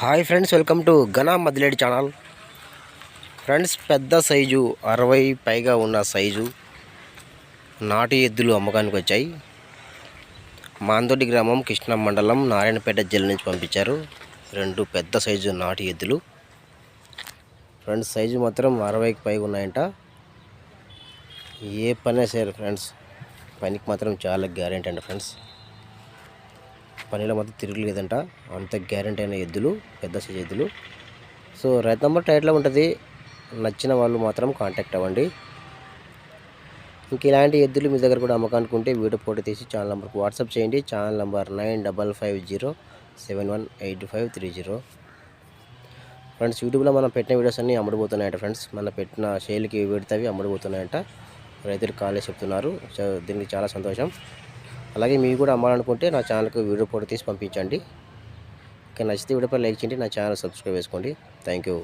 Hi friends welcome to ఘనా మదిలేడి channel. Friends పెద్ద సైజు అరవై పైగా ఉన్న సైజు నాటు ఎద్దులు అమ్మకానికి వచ్చాయి. మాందొడ్డి గ్రామం కృష్ణ మండలం నారాయణపేట జిల్లా నుంచి పంపించారు. రెండు పెద్ద సైజు నాటు ఎద్దులు. ఫ్రెండ్స్ సైజు మాత్రం అరవైకి పైగా ఉన్నాయంట. ఏ పనే సరే ఫ్రెండ్స్. పనికి మాత్రం చాలా గ్యారెంటీ అండి ఫ్రెండ్స్. పనిలో మాత్రం తిరగలేదంట అంత గ్యారెంటీ అయిన ఎద్దులు పెద్ద సైజ్ ఎద్దులు. సో రైతు నెంబర్ టైట్లో ఉంటుంది. నచ్చిన వాళ్ళు మాత్రం కాంటాక్ట్ అవ్వండి. ఇంక ఇలాంటి ఎద్దులు మీ దగ్గర కూడా అమ్మకానికి ఉంటే వీడియో ఫోటో తీసి ఛానల్ నెంబర్కి వాట్సాప్ చేయండి. Channel number nine double five zero seven one eight five three zero friends యూట్యూబ్లో మనం పెట్టిన వీడియోస్ అన్నీ అమ్ముడుపోతున్నాయంట ఫ్రెండ్స్ మన పెట్టిన షేర్లకి పెడితేవి అమ్మడిపోతున్నాయంట. రైతులు కాలే చెప్తున్నారు. సో దీనికి చాలా సంతోషం. అలాగే మీరు కూడా అమ్మాలనుకుంటే నా ఛానల్కి వీడియో ఫోటో తీసి పంపించండి. ఇంకా నచ్చితే వీడియోపై లైక్ చేయండి నా ఛానల్ సబ్స్క్రైబ్ చేసుకోండి. Thank you